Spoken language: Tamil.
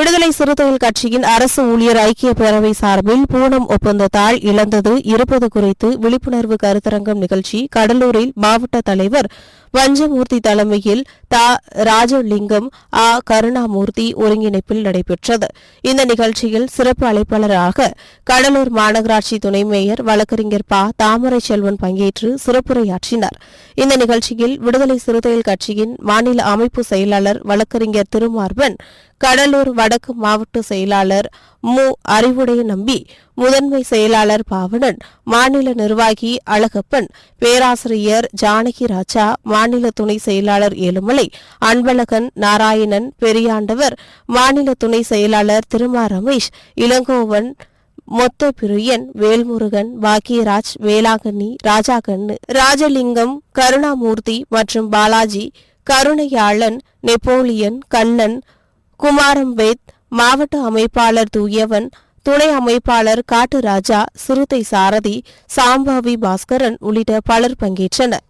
விடுதலை விடுதலை சிறுத்தைகள் கட்சியின் அரசு ஊழியர் ஐக்கிய பேரவை சார்பில் பூனம் ஒப்பந்தத்தால் இழந்தது இருப்பது குறித்து விழிப்புணர்வு கருத்தரங்கம் நிகழ்ச்சி கடலூரில் மாவட்ட தலைவர் வஞ்சமூர்த்தி தலைமையில் தா ராஜலிங்கம் ஆ கருணாமூர்த்தி ஒருங்கிணைப்பில் நடைபெற்றது. இந்த நிகழ்ச்சியில் சிறப்பு அழைப்பாளராக கடலூர் மாநகராட்சி துணை மேயர் வழக்கறிஞர் பா தாமரை செல்வன் பங்கேற்று சிறப்புரையாற்றினார். இந்த நிகழ்ச்சியில் விடுதலை சிறுத்தைகள் கட்சியின் மாநில அமைப்பு செயலாளர் வழக்கறிஞர் திருமார்பன் கடலூர் வடக்கு மாவட்ட செயலாளர் மு. அறிவுடைய நம்பி முதன்மை செயலாளர் பாவணன் மாநில நிர்வாகி அழகப்பன் பேராசிரியர் ஜானகி ராஜா மாநில துணை செயலாளர் ஏழுமலை அன்பழகன் நாராயணன் பெரியாண்டவர் மாநில துணை செயலாளர் திருமா ரமேஷ் இளங்கோவன் மொத்த பிரியன் வேல்முருகன் பாக்கியராஜ் வேளாங்கண்ணி ராஜாகண்ணு ராஜலிங்கம் கருணாமூர்த்தி மற்றும் பாலாஜி கருணையாளன் நெப்போலியன் கண்ணன் குமாரம்பேத் மாவட்ட அமைப்பாளர் தூயவன் துணை அமைப்பாளர் காட்டுராஜா சிறுத்தை சாரதி சாம்பாவி பாஸ்கரன் உள்ளிட்ட பலர் பங்கேற்றனர்.